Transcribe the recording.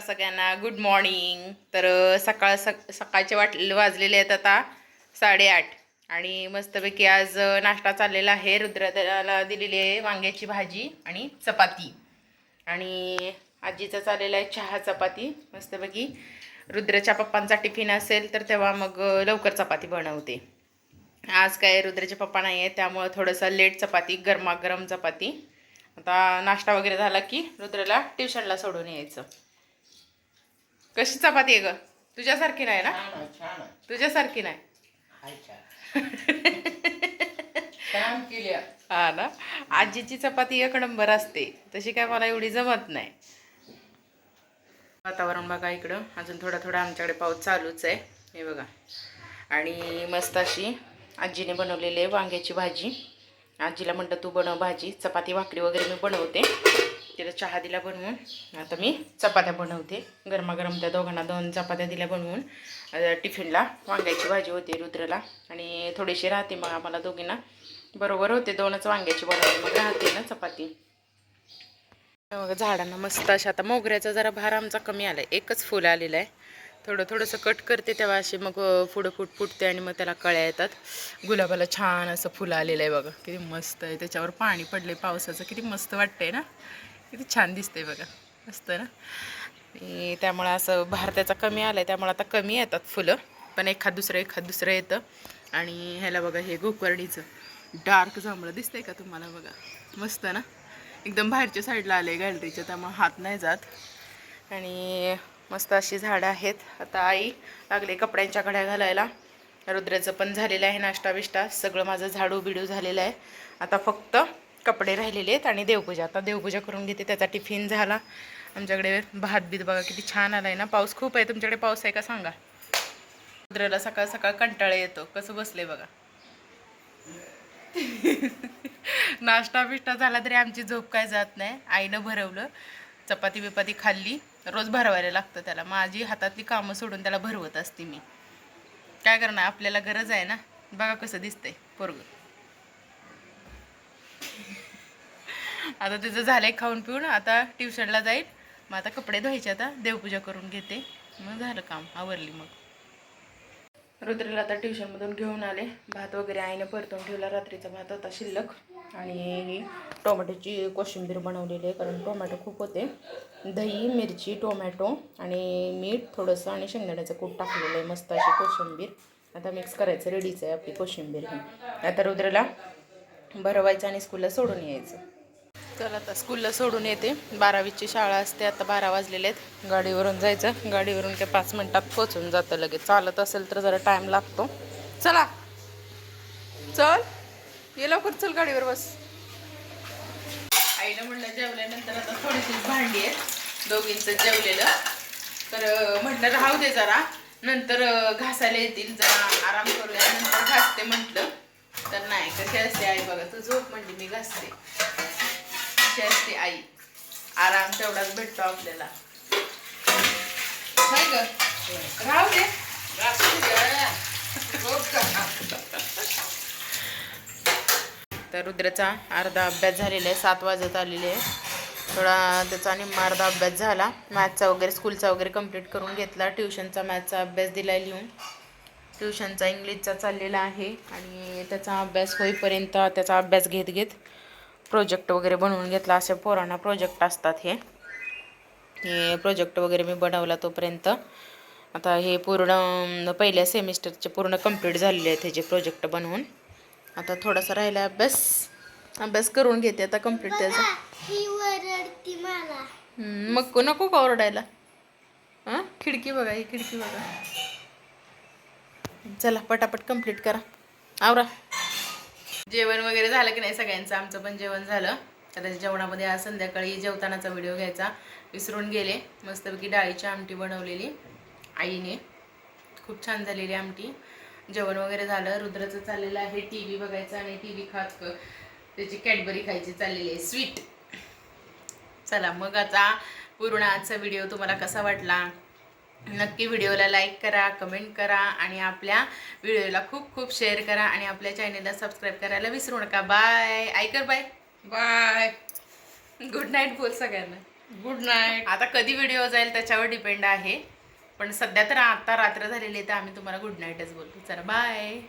सगळ्यांना. Good morning तर सकाळ सक सकाळचे वाट वाजलेले आहेत आता साडेआठ. आणि मस्तपैकी आज नाश्ता चाललेला आहे. रुद्रला दिलेली आहे वांग्याची भाजी आणि चपाती. आणि आजीचा चाललेला आहे चहा चपाती. मस्तपैकी रुद्रच्या पप्पांचा टिफिन असेल तर तेव्हा मग लवकर चपाती बनवते. आज काय रुद्रचे पप्पा नाही आहे त्यामुळं थोडंसं लेट चपाती गरमागरम चपाती. आता नाश्ता वगैरे झाला की रुद्रला ट्युशनला सोडून यायचं. कशी चपाती आहे ग? तुझ्यासारखी नाही ना? छान आहे, छान आहे. तुझ्यासारखी नाही. हाय छान. छान केली आहे. हा ना? आजीची चपाती एक नंबर असते. तशी काय मला एवढी जमत नाही. वातावरण बघा इकडं. अजून थोडा थोडा आमच्याकडे पाऊस चालूच आहे. हे बघा. आणि मस्त अशी आजीने बनवलेली आहे वांग्याची भाजी. आजीला म्हणतं तू बनव भाजी चपाती भाकरी वगैरे मी बनवते. तिला चहा दिला बनवून. आता मी चपात्या बनवते. गरमागरम त्या दोघांना दोन चपात्या दिल्या बनवून. टिफिनला वांग्याची भाजी होती रुद्रला आणि थोडीशी राहते मग आम्हाला दोघींना. बरोबर होते दोनच वांग्याची बनवली. मग राहते ना चपाती. मग झाडांना मस्त अशा आता मोगऱ्याचा जरा भार आमचा कमी आला आहे एकच फुल आलेलं आहे. थोडं थोडंसं कट करते तेव्हा असे मग पुढं फुट फुटते आणि मग त्याला कळ्या येतात. गुलाबाला छान असं फुलं आलेलं आहे बघा. किती मस्त आहे. त्याच्यावर पाणी पडले पावसाचं. किती मस्त वाटतंय ना? किती छान दिसतंय बघा. मस्त ना? आणि त्यामुळं असं भारताचा कमी आला आहे त्यामुळं आता कमी येतात फुलं. पण एखाद दुसरं एखाद दुसरं येतं. आणि ह्याला बघा हे गोकर्णीचं. डार्क जांभळं. दिसतंय का तुम्हाला बघा? मस्त ना? एकदम बाहेरच्या साईडला आले गॅलरीच्या त्यामुळं हात नाही जात. आणि मस्त अशी झाडं आहेत. आता आई लागले कपड्यांच्या घड्या घालायला. रुद्राचं पण झालेलं आहे नाश्ता बिष्टा. सगळं माझं झाडू बिडू झालेलं आहे. आता फक्त कपडे राहिलेले आहेत आणि देवपूजा. आता देवपूजा करून घेते. त्याचा टिफिन झाला. आमच्याकडे भात बीत बघा किती छान आला आहे ना. पाऊस खूप आहे. तुमच्याकडे पाऊस आहे का सांगा. रुद्राला सकाळ सकाळ कंटाळा येतो. कसं बसले बघा. नाश्ता बिष्टा झाला तरी आमची झोप काय जात नाही. आईनं भरवलं. चपाती बिपाती खाल्ली. रोज भरवायला लागतं त्याला. माझी हातातली कामं सोडून त्याला भरवत असते मी. काय करणार? आपल्याला गरज आहे ना? बघा कसं दिसतंय पोरग. आता तिचं झालंय खाऊन पिऊन. आता ट्युशनला जाईल. मग आता कपडे धुवायचे आता. देवपूजा करून घेते. मग झालं काम. आवरली मग. रुद्रला आता ट्युशनमधून घेऊन आले. भात वगैरे आईने परतून ठेवला. रात्रीचा भात होता शिल्लक. आणि टोमॅटोची कोशिंबीर बनवलेली आहे कारण टोमॅटो खूप होते. दही मिरची टोमॅटो आणि मीठ थोडंसं आणि शेंगदाण्याचं कूट टाकलेलं आहे मस्त अशी कोशिंबीर. आता मिक्स करायचं रेडीच आहे आपली कोशिंबीर ही. आता रुद्रला भरवायचं आणि स्कूलला सोडून यायचं. तर आता स्कूलला सोडून येते. बारावीची शाळा असते आता बारा वाजलेले आहेत. गाडीवरून जायचं. गाडीवरून ते पाच मिनटात पोचून जातं लगेच. चालत असेल तर जरा टाईम लागतो. चला. चल. ये लवकर चल गाडीवर बस. आईनं म्हणलं जेवल्यानंतर आता थोडीशी भांडी आहेत दोघींचं जेवलेलं. तर म्हटलं राहू दे जरा नंतर घासायला येतील जरा आराम करूया नंतर घासते म्हटलं. तर नाही कशी असते आई बघा तू झोप म्हणजे मी घासते. कशी असते आई. आराम तेवढाच भेटतो आपल्याला. नाही ग? राहू दे. तर रुद्राचा अर्धा अभ्यास झालेला आहे सात वाजत आलेले आहे. थोडा त्याचा निम्मा अर्धा अभ्यास झाला. मॅथचा वगैरे स्कूलचा वगैरे कंप्लीट करून घेतला. ट्युशनचा मॅथचा अभ्यास दिला लिहून. ट्युशनचा इंग्लिशचा चाललेला आहे आणि त्याचा अभ्यास होईपर्यंत त्याचा अभ्यास घेत घेत प्रोजेक्ट वगैरे बनवून घेतला. असे पोरांना प्रोजेक्ट असतात हे. हे प्रोजेक्ट वगैरे मी बनवला तोपर्यंत. आता हे पूर्ण पहिल्या सेमिस्टरचे पूर्ण कंप्लीट झालेले आहेत ह्याचे प्रोजेक्ट बनवून. आता थोडासा राहिला अभ्यास. अभ्यास करून घेते आता कंप्लीट त्याचा. ही मग नको का ओरडायला? हां? खिडकी बघा ही खिडकी बघा. चला पटापट कंप्लीट करा. आवरा. जेवण वगैरे झालं की नाही सगळ्यांचं? आमचं पण जेवण झालं. आता जेवणामध्ये आज संध्याकाळी जेवतानाचा व्हिडिओ घ्यायचा. विसरून गेले. मस्तपैकी डाळीची आमटी बनवलेली आईने. खूप छान झालेली आमटी. जेवण वगैरे झालं रुद्राचं चाललेलं आहे टी व्ही बघायचं आणि टी व्ही खात त्याची कॅडबरी खायची चाललेली आहे. स्वीट चला मग आता पूर्ण आजचा व्हिडिओ तुम्हाला कसा वाटला? नक्की व्हिडिओला लाईक करा कमेंट करा आणि आपल्या व्हिडिओला खूप खूप शेअर करा आणि आपल्या चॅनेलला सबस्क्राईब करायला विसरू नका. बाय ऐकर बाय बाय गुड नाईट बोल सगळ्यांना. गुड नाईट आता कधी व्हिडिओ जाईल त्याच्यावर डिपेंड आहे. पण सध्या तर आता रात्र झालेली आहे तर आम्ही तुम्हाला गुड नाईटच बोलतो. चला बाय